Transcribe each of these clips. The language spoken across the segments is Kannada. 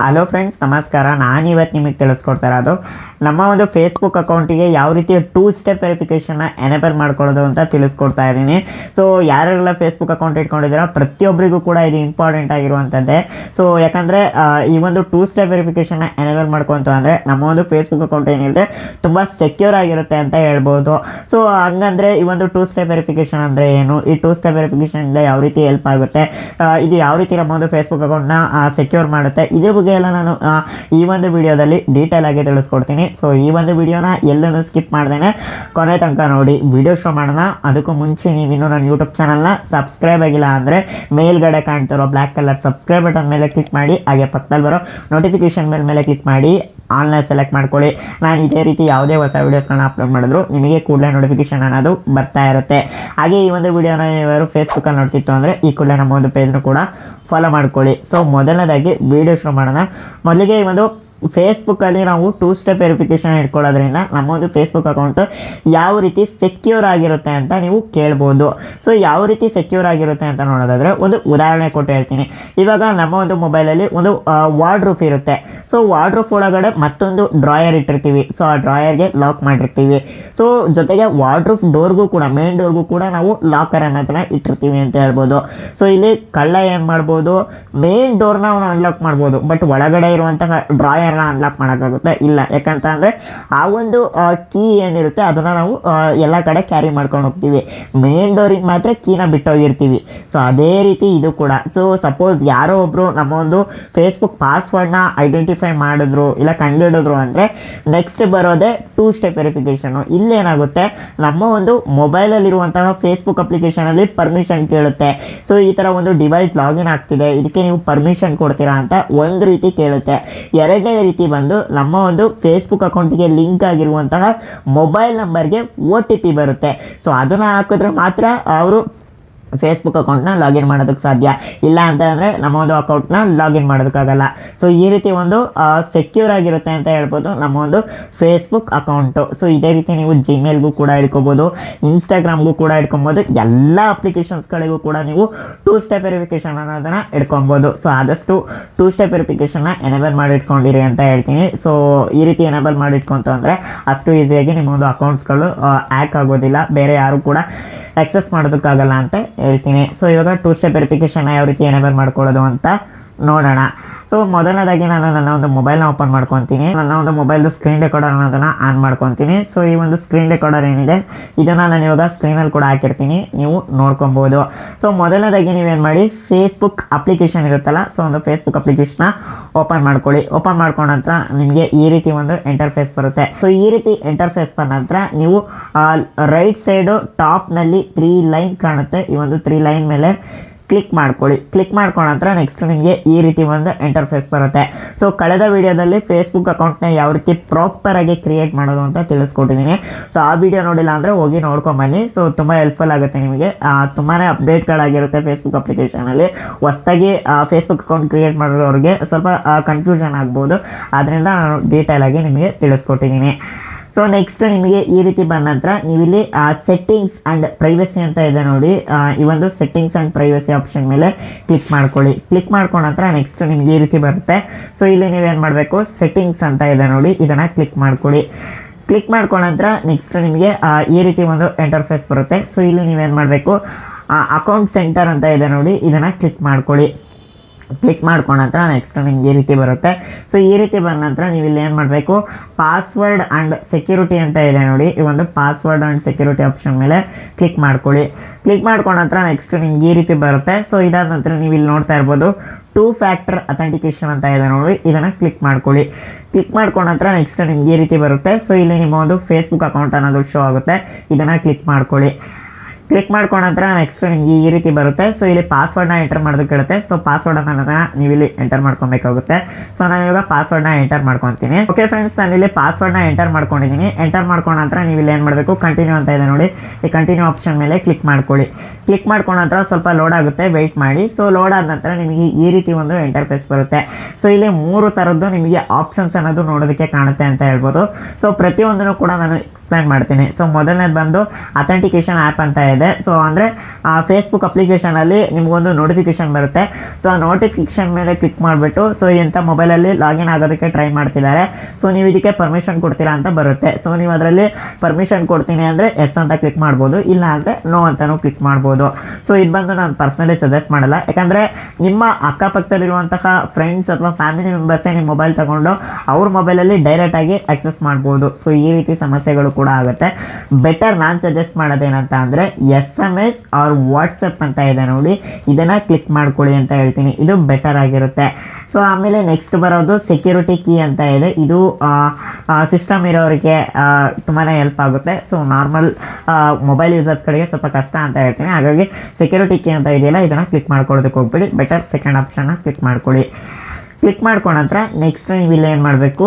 ಹಲೋ ಫ್ರೆಂಡ್ಸ್ ನಮಸ್ಕಾರ. ನಾನು ಇವತ್ತು ನಿಮಗೆ ತಿಳಿಸ್ಕೊಡ್ತಾ ಇರೋದು ನಮ್ಮ ಒಂದು ಫೇಸ್ಬುಕ್ ಅಕೌಂಟಿಗೆ ಯಾವ ರೀತಿ ಟೂ ಸ್ಟೆಪ್ ವೆರಿಫಿಕೇಷನ್ನ ಎನೇಬಲ್ ಮಾಡ್ಕೊಳ್ಳೋದು ಅಂತ ತಿಳಿಸ್ಕೊಡ್ತಾ ಇದ್ದೀನಿ. ಸೊ ಯಾರೆಲ್ಲ ಫೇಸ್ಬುಕ್ ಅಕೌಂಟ್ ಇಟ್ಕೊಂಡಿದ್ದೀರ ಪ್ರತಿಯೊಬ್ಬರಿಗೂ ಕೂಡ ಇದು ಇಂಪಾರ್ಟೆಂಟ್ ಆಗಿರುವಂಥದ್ದೇ. ಸೊ ಯಾಕಂದರೆ ಈ ಒಂದು ಟೂ ಸ್ಟೆಪ್ ವೆರಿಫಿಕೇಷನ್ನ ಎನೇಬಲ್ ಮಾಡ್ಕೊಂತ ಅಂದರೆ ನಮ್ಮ ಒಂದು ಫೇಸ್ಬುಕ್ ಅಕೌಂಟ್ ಏನಿರುತ್ತೆ ತುಂಬ ಸೆಕ್ಯೂರ್ ಆಗಿರುತ್ತೆ ಅಂತ ಹೇಳ್ಬೋದು. ಸೊ ಹಂಗಂದರೆ ಈ ಒಂದು ಟೂ ಸ್ಟೆಪ್ ವೆರಿಫಿಕೇಷನ್ ಅಂದರೆ ಏನು? ಈ ಟೂ ಸ್ಟೆಪ್ ವೆರಿಫಿಕೇಷನಿಂದ ಯಾವ ರೀತಿ ಹೆಲ್ಪ್ ಆಗುತ್ತೆ? ಇದು ಯಾವ ರೀತಿ ನಮ್ಮ ಒಂದು ಫೇಸ್ಬುಕ್ ಅಕೌಂಟ್ನ ಸೆಕ್ಯೂರ್ ಮಾಡುತ್ತೆ? ಇದ್ರ ಬಗ್ಗೆ ಎಲ್ಲ ನಾನು ಈ ಒಂದು ವಿಡಿಯೋದಲ್ಲಿ ಡೀಟೇಲ್ ಆಗಿ ತಿಳಿಸ್ಕೊಡ್ತೀನಿ. ಸೊ ಈ ಒಂದು ವಿಡಿಯೋನ ಎಲ್ಲರೂ ಸ್ಕಿಪ್ ಮಾಡ್ದೇನೆ. ಕೊನೆ ತನಕ ನೋಡಿ ವಿಡಿಯೋ ಶೋ ಮಾಡೋಣ. ಅದಕ್ಕೂ ಮುಂಚೆ ನೀವು ಇನ್ನೂ ನನ್ನ ಯೂಟ್ಯೂಬ್ ಚಾನಲ್ನ ಸಬ್ಸ್ಕ್ರೈಬ್ ಆಗಿಲ್ಲ ಅಂದರೆ ಮೇಲ್ಗಡೆ ಕಾಣ್ತಿರೋ ಬ್ಲ್ಯಾಕ್ ಕಲರ್ ಸಬ್ಸ್ಕ್ರೈಬ್ ಬಟನ್ ಮೇಲೆ ಕ್ಲಿಕ್ ಮಾಡಿ, ಹಾಗೆ ಪಕ್ಕದಲ್ಲಿ ಬರೋ ನೋಟಿಫಿಕೇಶನ್ ಮೇಲೆ ಮೇಲೆ ಕ್ಲಿಕ್ ಮಾಡಿ ಆನ್ಲೈನ್ ಸೆಲೆಕ್ಟ್ ಮಾಡ್ಕೊಳ್ಳಿ. ನಾನು ಇದೇ ರೀತಿ ಯಾವುದೇ ಹೊಸ ವೀಡಿಯೋಸ್ಗಳನ್ನ ಅಪ್ಲೋಡ್ ಮಾಡಿದ್ರು, ನಿಮಗೆ ಕೂಡಲೇ ನೋಟಿಫಿಕೇಶನ್ ಅನ್ನೋದು ಬರ್ತಾ ಇರುತ್ತೆ. ಹಾಗೆ ಈ ಒಂದು ವಿಡಿಯೋನ ನೀವಾರು ಫೇಸ್ಬುಕ್ಕಲ್ಲಿ ನೋಡ್ತಿತ್ತು ಅಂದರೆ, ಈ ಕೂಡಲೇ ನಮ್ಮ ಒಂದು ಪೇಜ್ನು ಕೂಡ ಫಾಲೋ ಮಾಡ್ಕೊಳ್ಳಿ. ಸೊ ಮೊದಲನೇದಾಗಿ ವಿಡಿಯೋ ಶುರು ಮಾಡೋಣ. ಮೊದಲಿಗೆ ಈ ಒಂದು ಫೇಸ್ಬುಕ್ಕಲ್ಲಿ ನಾವು ಟೂ ಸ್ಟೆಪ್ ವೆರಿಫಿಕೇಷನ್ ಇಟ್ಕೊಳ್ಳೋದ್ರಿಂದ ನಮ್ಮ ಒಂದು ಫೇಸ್ಬುಕ್ ಅಕೌಂಟು ಯಾವ ರೀತಿ ಸೆಕ್ಯೂರ್ ಆಗಿರುತ್ತೆ ಅಂತ ನೀವು ಕೇಳ್ಬೋದು. ಸೊ ಯಾವ ರೀತಿ ಸೆಕ್ಯೂರ್ ಆಗಿರುತ್ತೆ ಅಂತ ನೋಡೋದಾದರೆ ಒಂದು ಉದಾಹರಣೆ ಕೊಟ್ಟು ಹೇಳ್ತೀನಿ. ಇವಾಗ ನಮ್ಮ ಒಂದು ಮೊಬೈಲಲ್ಲಿ ಒಂದು ವಾರ್ಡ್ರೂಫ್ ಇರುತ್ತೆ. ಸೊ ವಾರ್ಡ್ರೂಫ್ ಒಳಗಡೆ ಮತ್ತೊಂದು ಡ್ರಾಯರ್ ಇಟ್ಟಿರ್ತೀವಿ. ಸೊ ಆ ಡ್ರಾಯರ್ಗೆ ಲಾಕ್ ಮಾಡಿರ್ತೀವಿ. ಸೊ ಜೊತೆಗೆ ವಾರ್ಡ್ರೂಫ್ ಡೋರ್ಗೂ ಕೂಡ ಮೇನ್ ಡೋರ್ಗೂ ಕೂಡ ನಾವು ಲಾಕರ್ ಅನ್ನೋದನ್ನ ಇಟ್ಟಿರ್ತೀವಿ ಅಂತ ಹೇಳ್ಬೋದು. ಸೊ ಇಲ್ಲಿ ಕಳ್ಳ ಏನು ಮಾಡ್ಬೋದು? ಮೇನ್ ಡೋರ್ನ ಅನ್ಲಾಕ್ ಮಾಡ್ಬೋದು. ಬಟ್ ಒಳಗಡೆ ಇರುವಂತಹ ಡ್ರಾಯರ್ನ ಅನ್ಲಾಕ್ ಮಾಡೋಕ್ಕಾಗುತ್ತೆ? ಇಲ್ಲ. ಯಾಕಂತ ಅಂದರೆ ಆ ಒಂದು ಕೀ ಏನಿರುತ್ತೆ ಅದನ್ನು ನಾವು ಎಲ್ಲ ಕಡೆ ಕ್ಯಾರಿ ಮಾಡ್ಕೊಂಡು ಹೋಗ್ತೀವಿ. ಮೇನ್ ಡೋರಿಗೆ ಮಾತ್ರ ಕೀನ ಬಿಟ್ಟೋಗಿರ್ತೀವಿ. ಸೊ ಅದೇ ರೀತಿ ಇದು ಕೂಡ. ಸೊ ಸಪೋಸ್ ಯಾರೋ ಒಬ್ಬರು ನಮ್ಮ ಒಂದು ಫೇಸ್ಬುಕ್ ಪಾಸ್ವರ್ಡ್ನ ಐಡೆಂಟಿಫೈ ಮಾಡಿದ್ರು, ಇಲ್ಲ ಕಂಡುಹಿಡಿದ್ರು ಅಂದರೆ ನೆಕ್ಸ್ಟ್ ಬರೋದೇ ಟೂ ಸ್ಟೆಪ್ ವೆರಿಫಿಕೇಷನು ಇಲ್ಲೇನಾಗುತ್ತೆ ನಮ್ಮ ಒಂದು ಮೊಬೈಲಲ್ಲಿರುವಂತಹ ಫೇಸ್ಬುಕ್ ಅಪ್ಲಿಕೇಶನಲ್ಲಿ ಪರ್ಮಿಷನ್ ಕೇಳುತ್ತೆ. ಸೊ ಈ ಥರ ಒಂದು ಡಿವೈಸ್ ಲಾಗಿನ್ ಆಗ್ತಿದೆ. ಇದಕ್ಕೆ ನೀವು ಪರ್ಮಿಷನ್ ಕೊಡ್ತೀರಾ ಅಂತ ಒಂದು ರೀತಿ ಕೇಳುತ್ತೆ. ಎರಡನೇ ರೀತಿ ಬಂದು ನಮ್ಮ ಒಂದು ಫೇಸ್ಬುಕ್ ಅಕೌಂಟಿಗೆ ಲಿಂಕ್ ಆಗಿರುವಂತಹ ಮೊಬೈಲ್ ನಂಬರ್ಗೆ ಒ ಟಿ ಪಿ ಬರುತ್ತೆ. ಸೊ ಅದನ್ನು ಹಾಕಿದ್ರೆ ಮಾತ್ರ ಅವರು ಫೇಸ್ಬುಕ್ ಅಕೌಂಟ್ನ ಲಾಗಿನ್ ಮಾಡೋದಕ್ಕೆ ಸಾಧ್ಯ ಇಲ್ಲ ಅಂತ ಅಂದರೆ ನಮ್ಮ ಒಂದು ಅಕೌಂಟ್ನ ಲಾಗಿನ್ ಮಾಡೋದಕ್ಕಾಗಲ್ಲ. ಸೊ ಈ ರೀತಿ ಒಂದು ಸೆಕ್ಯೂರ್ ಆಗಿರುತ್ತೆ ಅಂತ ಹೇಳ್ಬೋದು ನಮ್ಮ ಒಂದು ಫೇಸ್ಬುಕ್ ಅಕೌಂಟು ಸೊ ಇದೇ ರೀತಿ ನೀವು ಜಿಮೇಲ್ಗೂ ಕೂಡ ಇಟ್ಕೋಬೋದು ಇನ್ಸ್ಟಾಗ್ರಾಮ್ಗೂ ಕೂಡ ಇಟ್ಕೊಬೋದು ಎಲ್ಲ ಅಪ್ಲಿಕೇಶನ್ಸ್ಗಳಿಗೂ ಕೂಡ ನೀವು ಟೂ ಸ್ಟೆಪ್ ವೆರಿಫಿಕೇಶನ್ ಅನ್ನೋದನ್ನು ಇಟ್ಕೊಬೋದು ಸೊ ಆದಷ್ಟು ಟೂ ಸ್ಟೆಪ್ ವೆರಿಫಿಕೇಷನ್ನ ಎನೇಬಲ್ ಮಾಡಿ ಇಟ್ಕೊಂಡಿರಿ ಅಂತ ಹೇಳ್ತೀನಿ. ಸೊ ಈ ರೀತಿ ಎನೇಬಲ್ ಮಾಡಿ ಇಟ್ಕೊಂತು ಅಂದರೆ ಅಷ್ಟು ಈಸಿಯಾಗಿ ನಿಮ್ಮ ಒಂದು ಅಕೌಂಟ್ಸ್ಗಳು ಹ್ಯಾಕ್ ಆಗೋದಿಲ್ಲ. ಬೇರೆ ಯಾರು ಕೂಡ ಆಕ್ಸೆಸ್ ಮಾಡೋದಕ್ಕಾಗಲ್ಲ ಅಂತ ಹೇಳ್ತೀನಿ. ಸೊ ಇವಾಗ ಟೂ ಸ್ಟೆಪ್ ವೆರಿಫಿಕೇಷನ್ ಯಾವ ರೀತಿ ಎನೇಬಲ್ ಮಾಡ್ಕೊಳ್ಳೋದು ಅಂತ ನೋಡೋಣ. ಸೊ ಮೊದಲನೇದಾಗಿ ನಾನು ನನ್ನ ಒಂದು ಮೊಬೈಲ್ನ ಓಪನ್ ಮಾಡ್ಕೊತೀನಿ. ನನ್ನ ಒಂದು ಮೊಬೈಲ್ದು ಸ್ಕ್ರೀನ್ ರೆಕಾರ್ಡರ್ ಅನ್ನೋದನ್ನು ಆನ್ ಮಾಡ್ಕೊತೀನಿ. ಸೊ ಈ ಒಂದು ಸ್ಕ್ರೀನ್ ರೆಕಾರ್ಡರ್ ಏನಿದೆ, ಇದನ್ನು ನಾನು ಇವಾಗ ಸ್ಕ್ರೀನಲ್ಲಿ ಕೂಡ ಹಾಕಿರ್ತೀನಿ. ನೀವು ನೋಡ್ಕೊಬೋದು. ಸೊ ಮೊದಲನೇದಾಗಿ ನೀವೇನು ಮಾಡಿ ಫೇಸ್ಬುಕ್ ಅಪ್ಲಿಕೇಶನ್ ಇರುತ್ತಲ್ಲ ಸೊ ಒಂದು ಫೇಸ್ಬುಕ್ ಅಪ್ಲಿಕೇಶನ್ನ ಓಪನ್ ಮಾಡ್ಕೊಳ್ಳಿ. ಓಪನ್ ಮಾಡ್ಕೊಂಡ ನಂತರ ನಿಮಗೆ ಈ ರೀತಿ ಒಂದು ಇಂಟರ್ಫೇಸ್ ಬರುತ್ತೆ. ಸೊ ಈ ರೀತಿ ಇಂಟರ್ಫೇಸ್ ಬಂದ ನಂತರ ನೀವು ರೈಟ್ ಸೈಡು ಟಾಪ್ನಲ್ಲಿ ತ್ರೀ ಲೈನ್ ಕಾಣುತ್ತೆ. ಈ ಒಂದು ತ್ರೀ ಲೈನ್ ಮೇಲೆ ಕ್ಲಿಕ್ ಮಾಡ್ಕೊಳ್ಳಿ. ಕ್ಲಿಕ್ ಮಾಡ್ಕೊಂಡ ನಂತರ ನೆಕ್ಸ್ಟ್ ನಿಮಗೆ ಈ ರೀತಿ ಒಂದು ಇಂಟರ್ಫೇಸ್ ಬರುತ್ತೆ. ಸೊ ಕಳೆದ ವಿಡಿಯೋದಲ್ಲಿ ಫೇಸ್ಬುಕ್ ಅಕೌಂಟ್ನ ಯಾವ ರೀತಿ ಪ್ರಾಪರ್ ಆಗಿ ಕ್ರಿಯೇಟ್ ಮಾಡೋದು ಅಂತ ತಿಳಿಸ್ಕೊಟ್ಟಿದ್ದೀನಿ ಸೊ ಆ ವಿಡಿಯೋ ನೋಡಿಲ್ಲ ಅಂದರೆ ಹೋಗಿ ನೋಡ್ಕೊಂಬನ್ನಿ ಸೊ ತುಂಬ ಹೆಲ್ಪ್ಫುಲ್ ಆಗುತ್ತೆ ನಿಮಗೆ. ತುಂಬಾ ಅಪ್ಡೇಟ್ಗಳಾಗಿರುತ್ತೆ ಫೇಸ್ಬುಕ್ ಅಪ್ಲಿಕೇಶನಲ್ಲಿ ಹೊಸದಾಗಿ ಫೇಸ್ಬುಕ್ ಅಕೌಂಟ್ ಕ್ರಿಯೇಟ್ ಮಾಡೋರಿಗೆ ಸ್ವಲ್ಪ ಕನ್ಫ್ಯೂಷನ್ ಆಗ್ಬೋದು. ಅದರಿಂದ ನಾನು ಡೀಟೇಲ್ ಆಗಿ ನಿಮಗೆ ತಿಳಿಸ್ಕೊಟ್ಟಿದ್ದೀನಿ ಸೊ ನೆಕ್ಸ್ಟ್ ನಿಮಗೆ ಈ ರೀತಿ ಬಂದ ನಂತರ ನೀವಿಲ್ಲಿ ಸೆಟ್ಟಿಂಗ್ಸ್ ಆ್ಯಂಡ್ ಪ್ರೈವಸಿ ಅಂತ ಇದೆ ನೋಡಿ. ಈ ಒಂದು ಸೆಟ್ಟಿಂಗ್ಸ್ ಆ್ಯಂಡ್ ಪ್ರೈವಸಿ ಆಪ್ಷನ್ ಮೇಲೆ ಕ್ಲಿಕ್ ಮಾಡ್ಕೊಳ್ಳಿ. ಕ್ಲಿಕ್ ಮಾಡ್ಕೊಂಡ ನಂತರ ನೆಕ್ಸ್ಟ್ ನಿಮಗೆ ಈ ರೀತಿ ಬರುತ್ತೆ. ಸೊ ಇಲ್ಲಿ ನೀವೇನು ಮಾಡಬೇಕು? ಸೆಟ್ಟಿಂಗ್ಸ್ ಅಂತ ಇದೆ ನೋಡಿ. ಇದನ್ನು ಕ್ಲಿಕ್ ಮಾಡ್ಕೊಳ್ಳಿ. ಕ್ಲಿಕ್ ಮಾಡ್ಕೊಂಡ ನಂತರ ನೆಕ್ಸ್ಟ್ ನಿಮಗೆ ಈ ರೀತಿ ಒಂದು ಎಂಟರ್ಫೇಸ್ ಬರುತ್ತೆ. ಸೊ ಇಲ್ಲಿ ನೀವೇನು ಮಾಡಬೇಕು? ಅಕೌಂಟ್ ಸೆಂಟರ್ ಅಂತ ಇದೆ ನೋಡಿ. ಇದನ್ನು ಕ್ಲಿಕ್ ಮಾಡ್ಕೊಳ್ಳಿ. ಕ್ಲಿಕ್ ಮಾಡ್ಕೊಂಡ ನಂತರ ನೆಕ್ಸ್ಟ್ ನಿಮ್ಗೆ ಈ ರೀತಿ ಬರುತ್ತೆ. ಸೊ ಈ ರೀತಿ ಬಂದ ನಂತರ ನೀವು ಇಲ್ಲಿ ಏನು ಮಾಡಬೇಕು? ಪಾಸ್ವರ್ಡ್ ಆ್ಯಂಡ್ ಸೆಕ್ಯೂರಿಟಿ ಅಂತ ಇದೆ ನೋಡಿ. ಈ ಒಂದು ಪಾಸ್ವರ್ಡ್ ಆ್ಯಂಡ್ ಸೆಕ್ಯೂರಿಟಿ ಆಪ್ಷನ್ ಮೇಲೆ ಕ್ಲಿಕ್ ಮಾಡ್ಕೊಳ್ಳಿ. ಕ್ಲಿಕ್ ಮಾಡ್ಕೊಂಡ ನಂತರ ನೆಕ್ಸ್ಟ್ ನಿಮ್ಗೆ ಈ ರೀತಿ ಬರುತ್ತೆ. ಸೊ ಇದಾದ ನಂತರ ನೀವು ಇಲ್ಲಿ ನೋಡ್ತಾ ಇರ್ಬೋದು ಟೂ ಫ್ಯಾಕ್ಟರ್ ಅಥೆಂಟಿಕೇಶನ್ ಅಂತ ಇದೆ ನೋಡಿ. ಇದನ್ನು ಕ್ಲಿಕ್ ಮಾಡ್ಕೊಳ್ಳಿ. ಕ್ಲಿಕ್ ಮಾಡ್ಕೊಂಡ ನಂತರ ನೆಕ್ಸ್ಟ್ ನಿಮ್ಗೆ ಈ ರೀತಿ ಬರುತ್ತೆ. ಸೊ ಇಲ್ಲಿ ನಿಮ್ಮ ಒಂದು ಫೇಸ್ಬುಕ್ ಅಕೌಂಟ್ ಅನ್ನೋದು ಶೋ ಆಗುತ್ತೆ. ಇದನ್ನು ಕ್ಲಿಕ್ ಮಾಡ್ಕೊಳ್ಳಿ. ಕ್ಲಿಕ್ ಮಾಡ್ಕೊಂಡ ನಂತರ ನೆಕ್ಸ್ಟ್ ನಿಮಗೆ ಈ ರೀತಿ ಬರುತ್ತೆ. ಸೊ ಇಲ್ಲಿ ಪಾಸ್ವರ್ಡ್ನ ಎಂಟರ್ ಮಾಡೋದಕ್ಕೆ ಹೇಳುತ್ತೆ ಸೊ ಪಾಸ್ವರ್ಡ್ ಅನ್ನೋದನ್ನ ನೀವು ಇಲ್ಲಿ ಎಂಟರ್ ಮಾಡ್ಕೊಬೇಕಾಗುತ್ತೆ. ಸೊ ನಾನು ಇವಾಗ ಪಾಸ್ವರ್ಡ್ನ ಎಂಟರ್ ಮಾಡ್ಕೊತೀನಿ. ಓಕೆ ಫ್ರೆಂಡ್ಸ್ ನಾನು ಇಲ್ಲಿ ಪಾಸ್ವರ್ಡ್ನ ಎಂಟರ್ ಮಾಡ್ಕೊಂಡಿದ್ದೀನಿ. ಎಂಟರ್ ಮಾಡ್ಕೊಂಡ ನಂತರ ನೀವು ಇಲ್ಲಿ ಏನು ಮಾಡಬೇಕು? ಕಂಟಿನ್ಯೂ ಅಂತ ಇದೆ ನೋಡಿ. ಈ ಕಂಟಿನ್ಯೂ ಆಪ್ಷನ್ ಮೇಲೆ ಕ್ಲಿಕ್ ಮಾಡ್ಕೊಳ್ಳಿ. ಕ್ಲಿಕ್ ಮಾಡ್ಕೊಂಡ ನಂತರ ಸ್ವಲ್ಪ ಲೋಡ್ ಆಗುತ್ತೆ. ವೆಯ್ಟ್ ಮಾಡಿ. ಸೊ ಲೋಡ್ ಆದ ನಂತರ ನಿಮಗೆ ಈ ರೀತಿ ಒಂದು ಇಂಟರ್ಫೇಸ್ ಬರುತ್ತೆ. ಸೊ ಇಲ್ಲಿ ಮೂರು ಥರದ್ದು ನಿಮಗೆ ಆಪ್ಷನ್ಸ್ ಅನ್ನೋದು ನೋಡೋದಕ್ಕೆ ಕಾಣುತ್ತೆ ಅಂತ ಹೇಳ್ಬೋದು. ಸೊ ಪ್ರತಿಯೊಂದನ್ನು ಕೂಡ ನಾನು ಎಕ್ಸ್ಪ್ಲೇನ್ ಮಾಡ್ತೀನಿ. ಸೊ ಮೊದಲನೇದು ಬಂದು ಅಥೆಂಟಿಕೇಶನ್ ಆ್ಯಪ್ ಅಂತ ಇದೆ. ಇದೆ. ಸೊ ಅಂದರೆ, ಆ ಫೇಸ್ಬುಕ್ ಅಪ್ಲಿಕೇಶನಲ್ಲಿ ನಿಮಗೊಂದು ನೋಟಿಫಿಕೇಶನ್ ಬರುತ್ತೆ. ಸೊ ಆ ನೋಟಿಫಿಕೇಶನ್ ಮೇಲೆ ಕ್ಲಿಕ್ ಮಾಡಿಬಿಟ್ಟು ಸೊ ಇಂಥ ಮೊಬೈಲಲ್ಲಿ ಲಾಗಿನ್ ಆಗೋದಕ್ಕೆ ಟ್ರೈ ಮಾಡ್ತಿದ್ದಾರೆ. ಸೊ ನೀವು ಇದಕ್ಕೆ ಪರ್ಮಿಷನ್ ಕೊಡ್ತೀರಾ ಅಂತ ಬರುತ್ತೆ. ಸೊ ನೀವು ಅದರಲ್ಲಿ ಪರ್ಮಿಷನ್ ಕೊಡ್ತೀನಿ ಅಂದರೆ ಎಸ್ ಅಂತ ಕ್ಲಿಕ್ ಮಾಡ್ಬೋದು. ಇಲ್ಲ ಅಂದರೆ ನೋ ಅಂತಲೂ ಕ್ಲಿಕ್ ಮಾಡ್ಬೋದು. ಸೊ ಇದು ಬಂದು ನಾನು ಪರ್ಸ್ನಲಿ ಸಜೆಸ್ಟ್ ಮಾಡಲ್ಲ. ಯಾಕಂದರೆ, ನಿಮ್ಮ ಅಕ್ಕಪಕ್ಕದಲ್ಲಿರುವಂತಹ ಫ್ರೆಂಡ್ಸ್ ಅಥವಾ ಫ್ಯಾಮಿಲಿ ಮೆಂಬರ್ಸೇ ನಿಮ್ಮ ಮೊಬೈಲ್ ತಗೊಂಡು ಅವ್ರ ಮೊಬೈಲಲ್ಲಿ ಡೈರೆಕ್ಟಾಗಿ ಆಕ್ಸೆಸ್ ಮಾಡ್ಬೋದು. ಸೊ ಈ ರೀತಿ ಸಮಸ್ಯೆಗಳು ಕೂಡ ಆಗುತ್ತೆ. ಬೆಟರ್ ನಾನು ಸಜೆಸ್ಟ್ ಮಾಡೋದೇನಂತ ಅಂದರೆ S M S or WhatsApp ಅಂತ ಇದೆ ನೋಡಿ. ಇದನ್ನು ಕ್ಲಿಕ್ ಮಾಡ್ಕೊಳ್ಳಿ ಅಂತ ಹೇಳ್ತೀನಿ. ಇದು ಬೆಟರ್ ಆಗಿರುತ್ತೆ. ಸೊ ಆಮೇಲೆ ನೆಕ್ಸ್ಟ್ ಬರೋದು ಸೆಕ್ಯೂರಿಟಿ ಕೀ ಅಂತ ಇದೆ. ಇದು ಸಿಸ್ಟಮ್ ಇರೋರಿಗೆ ತುಂಬಾ ಹೆಲ್ಪ್ ಆಗುತ್ತೆ. ಸೊ ನಾರ್ಮಲ್ ಮೊಬೈಲ್ ಯೂಸರ್ಸ್ಗಳಿಗೆ ಸ್ವಲ್ಪ ಕಷ್ಟ ಅಂತ ಹೇಳ್ತೀನಿ. ಹಾಗಾಗಿ ಸೆಕ್ಯೂರಿಟಿ ಕೀ ಅಂತ ಇದೆಯಲ್ಲ, ಇದನ್ನು ಕ್ಲಿಕ್ ಮಾಡ್ಕೊಳ್ಳೋದಕ್ಕೆ ಹೋಗ್ಬಿಡಿ. ಬೆಟರ್ ಸೆಕೆಂಡ್ ಆಪ್ಷನ್ನ ಕ್ಲಿಕ್ ಮಾಡ್ಕೊಳ್ಳಿ. ಕ್ಲಿಕ್ ಮಾಡ್ಕೊಂಡ ನೆಕ್ಸ್ಟ್ ನೀವು ಏನು ಮಾಡಬೇಕು?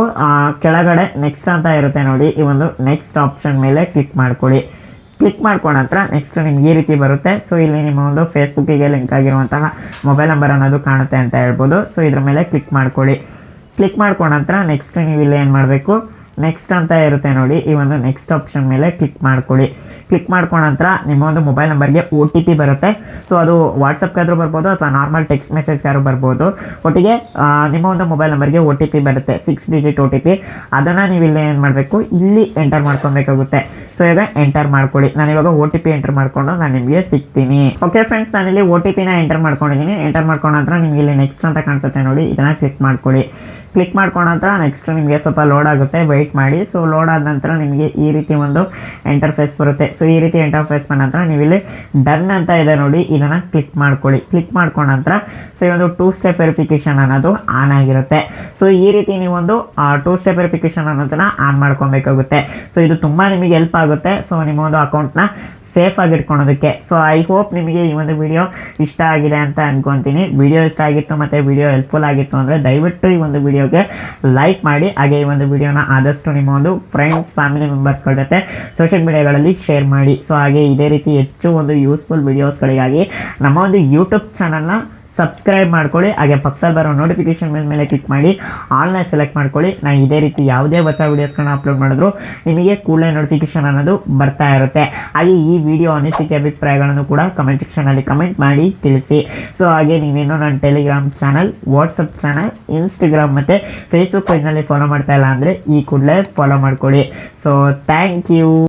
ಕೆಳಗಡೆ ನೆಕ್ಸ್ಟ್ ಅಂತ ಇರುತ್ತೆ ನೋಡಿ. ಈ ಒಂದು ನೆಕ್ಸ್ಟ್ ಆಪ್ಷನ್ ಮೇಲೆ ಕ್ಲಿಕ್ ಮಾಡ್ಕೊಳ್ಳಿ. ಕ್ಲಿಕ್ ಮಾಡ್ಕೊಂಡ ನಂತರ ನೆಕ್ಸ್ಟ್ ನಿಮ್ಗೆ ಈ ರೀತಿ ಬರುತ್ತೆ. ಸೊ ಇಲ್ಲಿ ನಿಮ್ಮ ಒಂದು ಫೇಸ್ಬುಕ್ಕಿಗೆ ಲಿಂಕ್ ಆಗಿರುವಂತಹ ಮೊಬೈಲ್ ನಂಬರ್ ಅನ್ನೋದು ಕಾಣುತ್ತೆ ಅಂತ ಹೇಳ್ಬೋದು. ಸೊ ಇದ್ರ ಮೇಲೆ ಕ್ಲಿಕ್ ಮಾಡ್ಕೊಳ್ಳಿ. ಕ್ಲಿಕ್ ಮಾಡ್ಕೊಂಡ ನಂತರ ನೆಕ್ಸ್ಟ್ ನೀವು ಇಲ್ಲಿ ಏನು ಮಾಡಬೇಕು? ನೆಕ್ಸ್ಟ್ ಅಂತ ಇರುತ್ತೆ ನೋಡಿ. ಈ ಒಂದು ನೆಕ್ಸ್ಟ್ ಆಪ್ಷನ್ ಮೇಲೆ ಕ್ಲಿಕ್ ಮಾಡ್ಕೊಳ್ಳಿ. ಕ್ಲಿಕ್ ಮಾಡ್ಕೊಂಡ ನಂತರ ನಿಮ್ಮ ಒಂದು ಮೊಬೈಲ್ ನಂಬರ್ಗೆ ಒ ಟಿ ಪಿ ಬರುತ್ತೆ. ಸೊ ಅದು ವಾಟ್ಸಪ್ಗಾದರೂ ಬರ್ಬೋದು ಅಥವಾ ನಾರ್ಮಲ್ ಟೆಕ್ಸ್ಟ್ ಮೆಸೇಜ್ಗಾದ್ರೂ ಬರ್ಬೋದು. ಒಟ್ಟಿಗೆ ನಿಮ್ಮ ಒಂದು ಮೊಬೈಲ್ ನಂಬರ್ಗೆ ಒ ಟಿ ಪಿ ಬರುತ್ತೆ. Six digit O T P ಅದನ್ನು ನೀವು ಇಲ್ಲಿ ಏನು ಮಾಡಬೇಕು? ಇಲ್ಲಿ ಎಂಟರ್ ಮಾಡ್ಕೊಬೇಕಾಗುತ್ತೆ. ಸೊ ಈಗ ಎಂಟರ್ ಮಾಡ್ಕೊಳ್ಳಿ. ನಾನು ಇವಾಗ ಒ ಟಿ ಪಿ ಎಂಟರ್ ಮಾಡಿಕೊಂಡು ನಾನು ನಿಮಗೆ ಸಿಗ್ತೀನಿ. ಓಕೆ ಫ್ರೆಂಡ್ಸ್ ನಾನಿಲ್ಲಿ ಒ ಟಿ ಪಿನ ಎಂಟರ್ ಮಾಡ್ಕೊಂಡಿದ್ದೀನಿ ಎಂಟರ್ ಮಾಡ್ಕೊಂಡ ನಂತರ ನಿಮಗೆ ಇಲ್ಲಿ ನೆಕ್ಸ್ಟ್ ಅಂತ ಕಾಣಿಸುತ್ತೆ ನೋಡಿ. ಇದನ್ನು ಕ್ಲಿಕ್ ಮಾಡ್ಕೊಳ್ಳಿ. ಕ್ಲಿಕ್ ಮಾಡ್ಕೊಂಡ ನಂತರ ನೆಕ್ಸ್ಟ್ ನಿಮಗೆ ಸ್ವಲ್ಪ ಲೋಡ್ ಆಗುತ್ತೆ. ವೆಯ್ಟ್ ಮಾಡಿ ಸೊ ಲೋಡ್ ಆದ ನಂತರ ನಿಮಗೆ ಈ ರೀತಿ ಒಂದು ಎಂಟರ್ಫೇಸ್ ಬರುತ್ತೆ. ಸೊ ಈ ರೀತಿ ಎಂಟರ್ಫೇಸ್ ಬಂದ ನಂತರ ನೀವು ಇಲ್ಲಿ ಡನ್ ಅಂತ ಇದೆ ನೋಡಿ, ಇದನ್ನು ಕ್ಲಿಕ್ ಮಾಡ್ಕೊಳ್ಳಿ. ಕ್ಲಿಕ್ ಮಾಡ್ಕೊಂಡ ನಂತರ ಸೊ ಈ ಒಂದು ಟೂ ಸ್ಟೆಪ್ ವೆರಿಫಿಕೇಶನ್ ಅನ್ನೋದು ಆನ್ ಆಗಿರುತ್ತೆ. ಸೊ ಈ ರೀತಿ ನೀವೊಂದು ಟೂ ಸ್ಟೆಪ್ ವೆರಿಫಿಕೇಶನ್ ಅನ್ನೋದನ್ನ ಆನ್ ಮಾಡ್ಕೊಬೇಕಾಗುತ್ತೆ. ಸೊ ಇದು ತುಂಬ ನಿಮಗೆ ಹೆಲ್ಪ್ ಆಗುತ್ತೆ. ಸೊ ನಿಮ್ಮ ಒಂದು ಅಕೌಂಟ್ನ ಸೇಫ್ ಆಗಿ ಇಟ್ಕೊಳೋದಕ್ಕೆ. ಸೊ ಐ ಹೋಪ್ ನಿಮಗೆ ಈ ಒಂದು ವಿಡಿಯೋ ಇಷ್ಟ ಆಗಿದೆ ಅಂತ ಅಂದ್ಕೊತೀನಿ ವಿಡಿಯೋ ಇಷ್ಟ ಆಗಿತ್ತು ಮತ್ತು ವಿಡಿಯೋ ಹೆಲ್ಪ್ಫುಲ್ ಆಗಿತ್ತು ಅಂದರೆ ದಯವಿಟ್ಟು ಈ ಒಂದು ವಿಡಿಯೋಗೆ ಲೈಕ್ ಮಾಡಿ. ಹಾಗೆ ಈ ಒಂದು ವಿಡಿಯೋನ ಆದಷ್ಟು ನಿಮ್ಮ ಒಂದು ಫ್ರೆಂಡ್ಸ್ ಫ್ಯಾಮಿಲಿ ಮೆಂಬರ್ಸ್ಗಳ ಜೊತೆ ಸೋಷಿಯಲ್ ಮೀಡಿಯಾಗಳಲ್ಲಿ ಶೇರ್ ಮಾಡಿ. ಸೊ ಹಾಗೆ ಇದೇ ರೀತಿ ಹೆಚ್ಚು ಒಂದು ಯೂಸ್ಫುಲ್ ವಿಡಿಯೋಸ್ಗಳಿಗಾಗಿ ನಮ್ಮ ಒಂದು ಯೂಟ್ಯೂಬ್ ಚಾನಲ್ನ ಸಬ್ಸ್ಕ್ರೈಬ್ ಮಾಡ್ಕೊಳ್ಳಿ. ಹಾಗೆ ಪಕ್ಕದಲ್ಲಿ ಬರೋ ನೋಟಿಫಿಕೇಶನ್ ಮೇಲೆ ಕ್ಲಿಕ್ ಮಾಡಿ. ಆನ್ಲೈನ್ ಸೆಲೆಕ್ಟ್ ಮಾಡ್ಕೊಳ್ಳಿ. ನಾನು ಇದೇ ರೀತಿ ಯಾವುದೇ ಹೊಸ ವೀಡಿಯೋಸ್ಗಳನ್ನ ಅಪ್ಲೋಡ್ ಮಾಡಿದ್ರು ನಿಮಗೆ ಕೂಡಲೇ ನೋಟಿಫಿಕೇಶನ್ ಅನ್ನೋದು ಬರ್ತಾ ಇರುತ್ತೆ. ಹಾಗೆ ಈ ವಿಡಿಯೋ ಅನಿಸಿಕೆ ಅಭಿಪ್ರಾಯಗಳನ್ನು ಕೂಡ ಕಮೆಂಟ್ ಸೆಕ್ಷನಲ್ಲಿ ಕಮೆಂಟ್ ಮಾಡಿ ತಿಳಿಸಿ. ಸೊ ಹಾಗೆ ನೀವೇನು ನನ್ನ Telegram channel WhatsApp channel Instagram ಮತ್ತು ಫೇಸ್ಬುಕ್ ಪೇಜ್ನಲ್ಲಿ ಫಾಲೋ ಮಾಡ್ತಾ ಇಲ್ಲ ಅಂದರೆ ಈ ಕೂಡಲೇ ಫಾಲೋ ಮಾಡ್ಕೊಳ್ಳಿ. So thank you